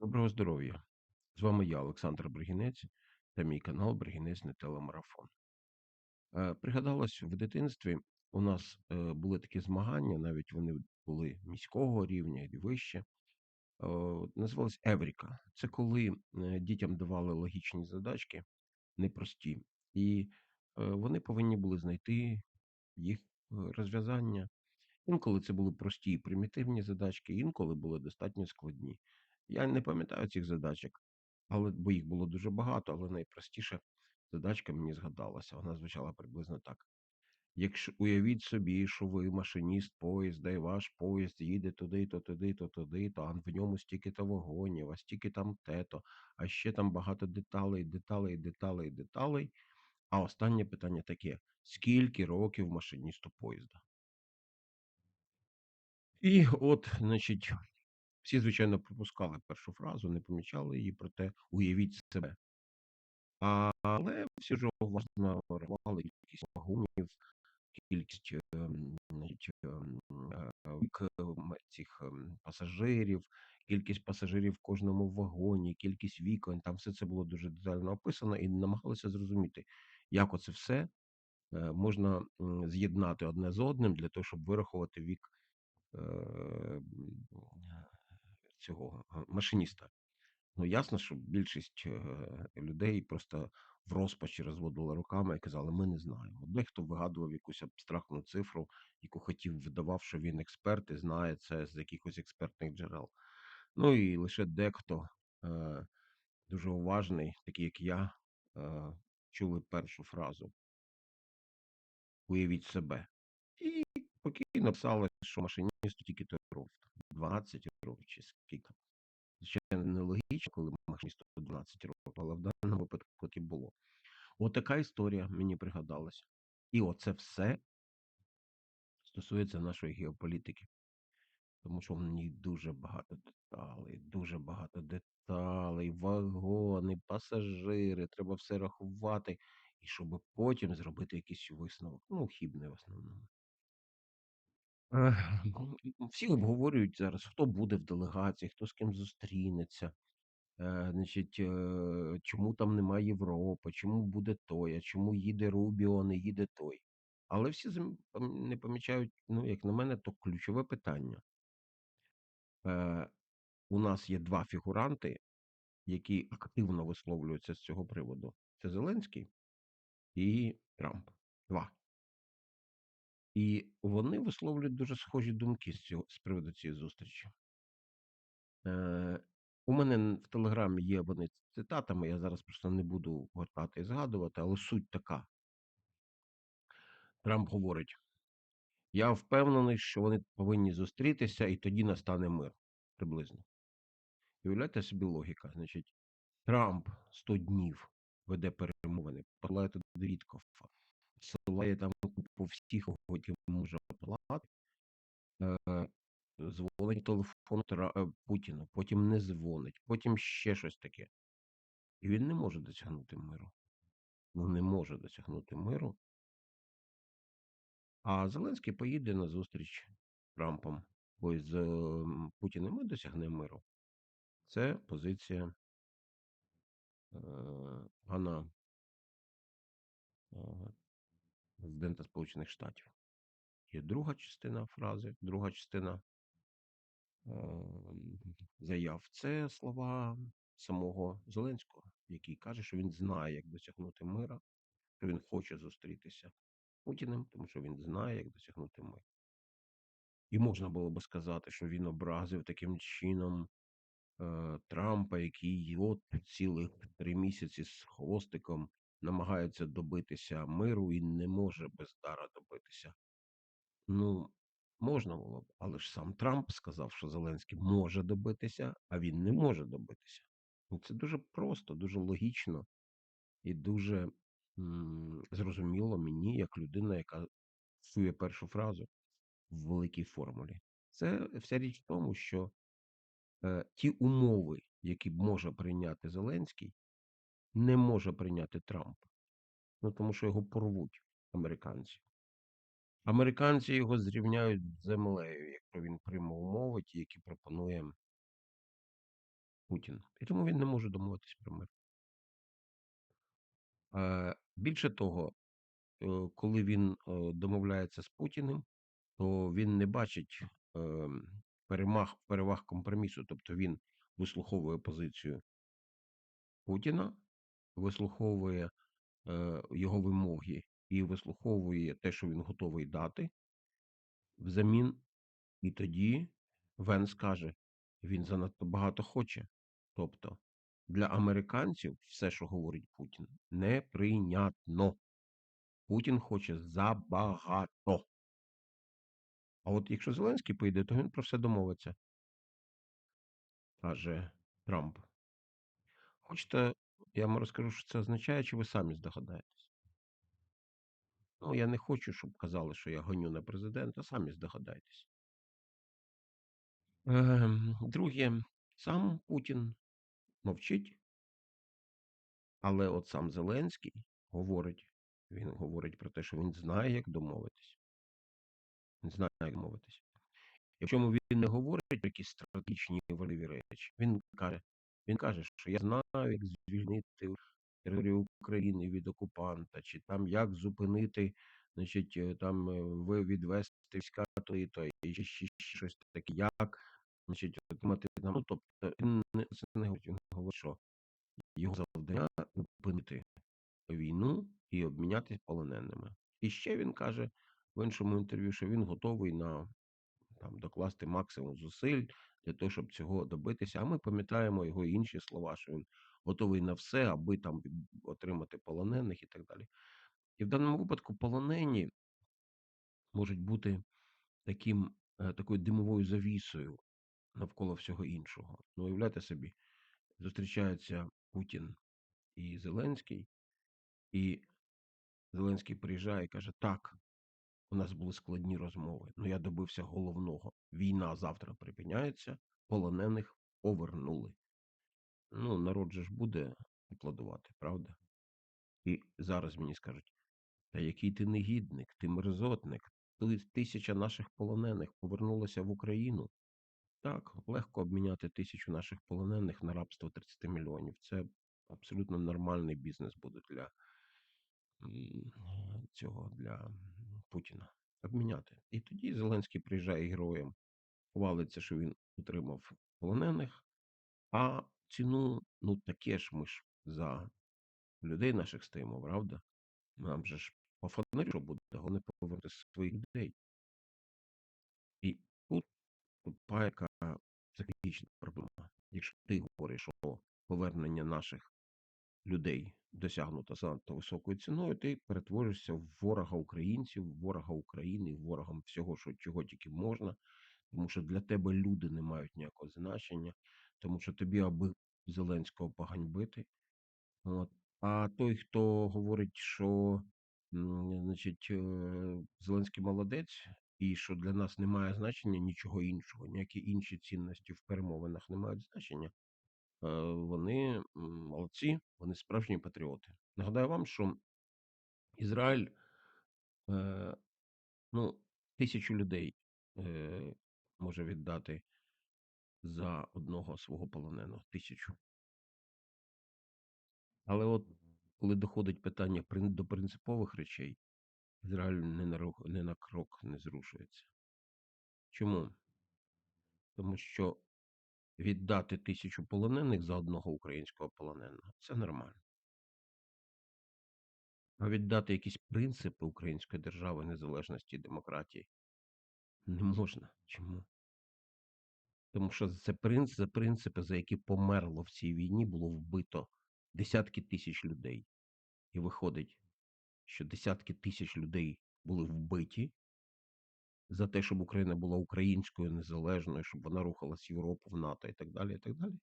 Доброго здоров'я! З вами я, Олександр Бригінець, та мій канал Бригінець не телемарафон. Е, Пригадалось, в дитинстві у нас е, були такі змагання, навіть вони були міського рівня і вище. Е, Називалось Евріка. Це коли е, дітям давали логічні задачки, непрості, і е, вони повинні були знайти їх е, розв'язання. Інколи це були прості і примітивні задачки, інколи були достатньо складні. Я не пам'ятаю цих задачок, але бо їх було дуже багато, але найпростіша задачка мені згадалася. Вона звучала приблизно так. Якщо уявіть собі, що ви машиніст поїзда, і ваш поїзд їде туди, то туди, то туди, то а в ньому стільки-то вагонів, а стільки там те-то, а ще там багато деталей, деталей, деталей, деталей. А останнє питання таке: скільки років машиністу поїзда? І от, значить, всі, звичайно, пропускали першу фразу, не помічали її, проте уявіть себе. А, Але всі ж уважно рахували кількість вагонів, кількість ем, значить, ем, е, вік ем, цих ем, пасажирів, кількість пасажирів в кожному вагоні, кількість вікон. Там все це було дуже детально описано і намагалися зрозуміти, як оце все е, можна з'єднати одне з одним для того, щоб вирахувати вік е, цього машиніста. Ну, ясно, що більшість е, людей просто в розпачі розводили руками і казали, ми не знаємо. Дехто вигадував якусь абстрактну цифру, яку хотів, видавав, що він експерт і знає це з якихось експертних джерел. Ну і лише дехто е, дуже уважний, такий як я, е, чули першу фразу. Уявіть себе. І спокійно писали, що машиністу тільки років, 12 років чи скільки. Звичайно, нелогічно, коли машиністу 12 років, але в даному випадку так і було. От така історія мені пригадалася. І оце все стосується нашої геополітики. Тому що в ній дуже багато деталей, дуже багато деталей, вагони, пасажири, треба все рахувати, і щоб потім зробити якийсь висновок. Ну, хібний в основному. Ех, Всі обговорюють зараз, хто буде в делегації, хто з ким зустрінеться. Е, значить, е, чому там немає Європи, чому буде той, а чому їде Рубіо, не їде той. Але всі не помічають, ну, як на мене, то ключове питання. Е, у нас є два фігуранти, які активно висловлюються з цього приводу. Це Зеленський і Трамп. Два. І вони висловлюють дуже схожі думки з цього з приводу цієї зустрічі. Е, у мене в Телеграмі є вони цитатами, я зараз просто не буду гортати і згадувати, але суть така. Трамп говорить: я впевнений, що вони повинні зустрітися, і тоді настане мир. Приблизно. І уявляєте собі логіка. Значить, Трамп 100 днів веде перемовини, посилає туди Віткофа, посилає там купу всіх, тільки може посилати, е, дзвонить телефон е, Путіну, потім не дзвонить, потім ще щось таке. І він не може досягнути миру. Ну, не може досягнути миру. А Зеленський поїде на зустріч Трампом, бо з ем, Путіним ми досягнемо миру. Це позиція е, пана е, президента Сполучених Штатів. Є друга частина фрази, друга частина е, заяв. Це слова самого Зеленського, який каже, що він знає, як досягнути мира, що він хоче зустрітися з Путіним, тому що він знає, як досягнути миру. І можна було би сказати, що він образив таким чином е, Трампа, який от цілих три місяці з хвостиком намагається добитися миру і не може без дара добитися. Ну, можна було б, але ж сам Трамп сказав, що Зеленський може добитися, а він не може добитися. І це дуже просто, дуже логічно і дуже м, зрозуміло мені, як людина, яка чує першу фразу в великій формулі. Це вся річ в тому, що е, ті умови, які може прийняти Зеленський, не може прийняти Трамп. Ну тому що його порвуть американці. Американці його зрівняють з землею, якщо він прямо умови, ті, які пропонує Путін. І тому він не може домовитись про мир. Більше того, е, коли він е, домовляється з Путіним, то він не бачить е, перемаг, переваг компромісу. Тобто він вислуховує позицію Путіна, вислуховує е, його вимоги і вислуховує те, що він готовий дати взамін. І тоді Венс каже, він занадто багато хоче. Тобто для американців все, що говорить Путін, неприйнятно. Путін хоче забагато. А от якщо Зеленський поїде, то він про все домовиться, каже Трамп. Хочете, я вам розкажу, що це означає, чи ви самі здогадаєтесь? Ну, я не хочу, щоб казали, що я гоню на президента, самі здогадаєтесь. Ем, Друге, сам Путін мовчить, але от сам Зеленський говорить, він говорить про те, що він знає, як домовитись. Він знає, як домовитись. Якщо він не говорить про якісь стратегічні важливі речі, він каже, він каже, що я знаю, як звільнити територію України від окупанта, чи там як зупинити, значить, е, там е, відвести війська то і то, щось таке, як значить, отримати там. Ну, тобто він це не говорить, він говорить, що його завдання зупинити війну і обмінятися полоненими. І ще він каже в іншому інтерв'ю, що він готовий на там докласти максимум зусиль для того, щоб цього добитися. А ми пам'ятаємо його інші слова, що він готовий на все, аби там отримати полонених і так далі. І в даному випадку полонені можуть бути таким, е, такою димовою завісою навколо всього іншого. Ну, уявляйте собі, зустрічаються Путін і Зеленський, і Зеленський приїжджає і каже: Так, у нас були складні розмови, але я добився головного. Війна завтра припиняється, полонених повернули. Ну, народ же ж буде аплодувати, правда? І зараз мені скажуть: та який ти негідник, ти мерзотник, тисяча наших полонених повернулася в Україну. Так, легко обміняти тисячу наших полонених на рабство 30 мільйонів. Це абсолютно нормальний бізнес буде для цього для Путіна. Обміняти. І тоді Зеленський приїжджає героєм, хвалиться, що він отримав полонених, а ціну, ну таке ж ми ж за людей наших стоїмо, правда? Нам же ж по фонарю буде, вони повернути своїх людей. І тут вступає яка психологічна проблема. Якщо ти говориш про повернення наших людей досягнуто занадто високою ціною, ти перетворишся в ворога українців, в ворога України, ворогом всього, що чого тільки можна, тому що для тебе люди не мають ніякого значення, тому що тобі аби Зеленського поганьбити. От. А той, хто говорить, що значить, е, Зеленський молодець, і що для нас немає значення нічого іншого, ніякі інші цінності в перемовинах не мають значення. Е, вони молодці, вони справжні патріоти. Нагадаю вам, що Ізраїль е, ну, тисячу людей е, може віддати за одного свого полоненого. Тисячу. Але от коли доходить питання до принципових речей, Ізраїль не на, не на крок не зрушується. Чому? Тому що віддати тисячу полонених за одного українського полоненого це нормально. А віддати якісь принципи української держави, незалежності і демократії не можна. Чому? Тому що це принцип, за принципи, за які померло в цій війні, було вбито десятки тисяч людей. І виходить, що десятки тисяч людей були вбиті за те, щоб Україна була українською незалежною, щоб вона рухалась в Європу, в НАТО і так далі. і так далі.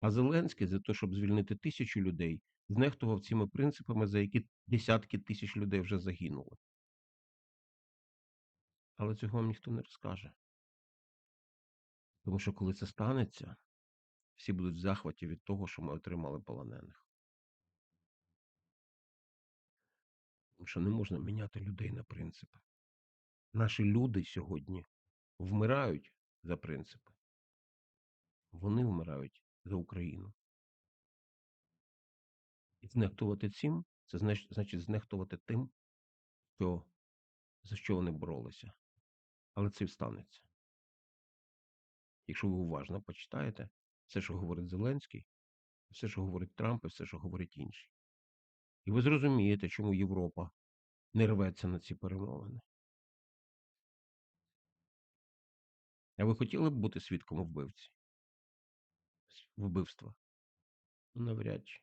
А Зеленський за те, щоб звільнити тисячу людей, знехтував цими принципами, за які десятки тисяч людей вже загинули. Але цього вам ніхто не розкаже. Тому що коли це станеться, всі будуть в захваті від того, що ми отримали полонених. Тому що не можна міняти людей на принципи. Наші люди сьогодні вмирають за принципи. Вони вмирають за Україну. І знехтувати цим це значить знехтувати тим, що, за що вони боролися. Але це станеться. Якщо ви уважно почитаєте все, що говорить Зеленський, все, що говорить Трамп, і все, що говорить інші. І ви зрозумієте, чому Європа не рветься на ці перемовини. А ви хотіли б бути свідком вбивці? Вбивства? Навряд чи.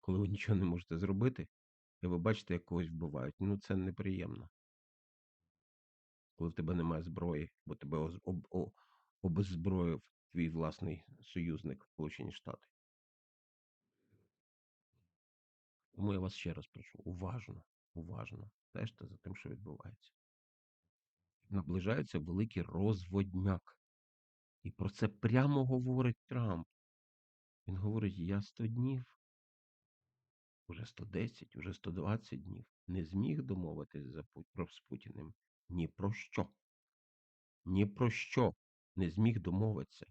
Коли ви нічого не можете зробити, і ви бачите, як когось вбивають. Ну, це неприємно. Коли в тебе немає зброї, бо тебе оз- об, обеззброїв твій власний союзник Сполучені Штати. Тому я вас ще раз прошу, уважно, уважно стежте за тим, що відбувається. Наближається великий розводняк. І про це прямо говорить Трамп. Він говорить: я 100 днів, уже 110, уже 120 днів не зміг домовитись за, про, з Путіним ні про що. Ні про що не зміг домовитися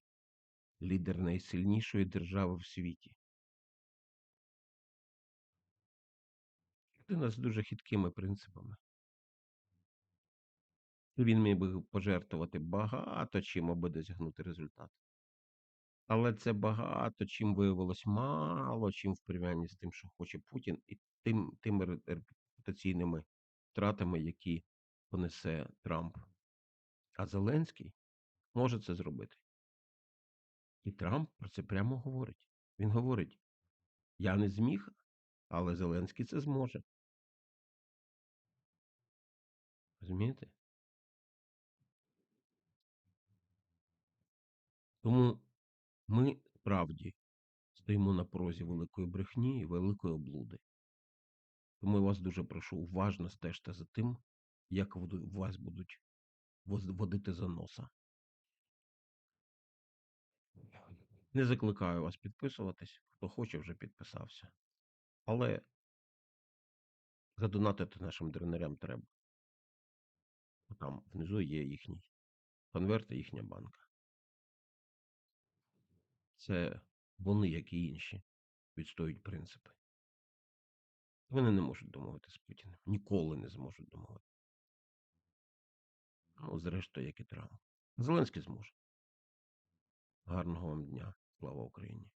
лідер найсильнішої держави в світі. Людина з дуже хиткими принципами. Він міг би пожертвувати багато чим, аби досягнути результату. Але це багато чим виявилось мало чим в порівнянні з тим, що хоче Путін, і тим, тими ре- репутаційними втратами, які понесе Трамп. А Зеленський може це зробити. І Трамп про це прямо говорить. Він говорить: я не зміг, але Зеленський це зможе. Розумієте? Тому ми справді стоїмо на порозі великої брехні і великої облуди. Тому я вас дуже прошу уважно стежте за тим, як вас будуть водити за носа. Не закликаю вас підписуватись, хто хоче, вже підписався. Але задонатити нашим дренерям треба. Там внизу є їхній конверт і їхня банка. Це вони, як і інші, відстоюють принципи. Вони не можуть домовитися з Путіним. Ніколи не зможуть домовитися. Ну, зрештою, як і Трамп. Зеленський зможе. Гарного вам дня. Слава Україні!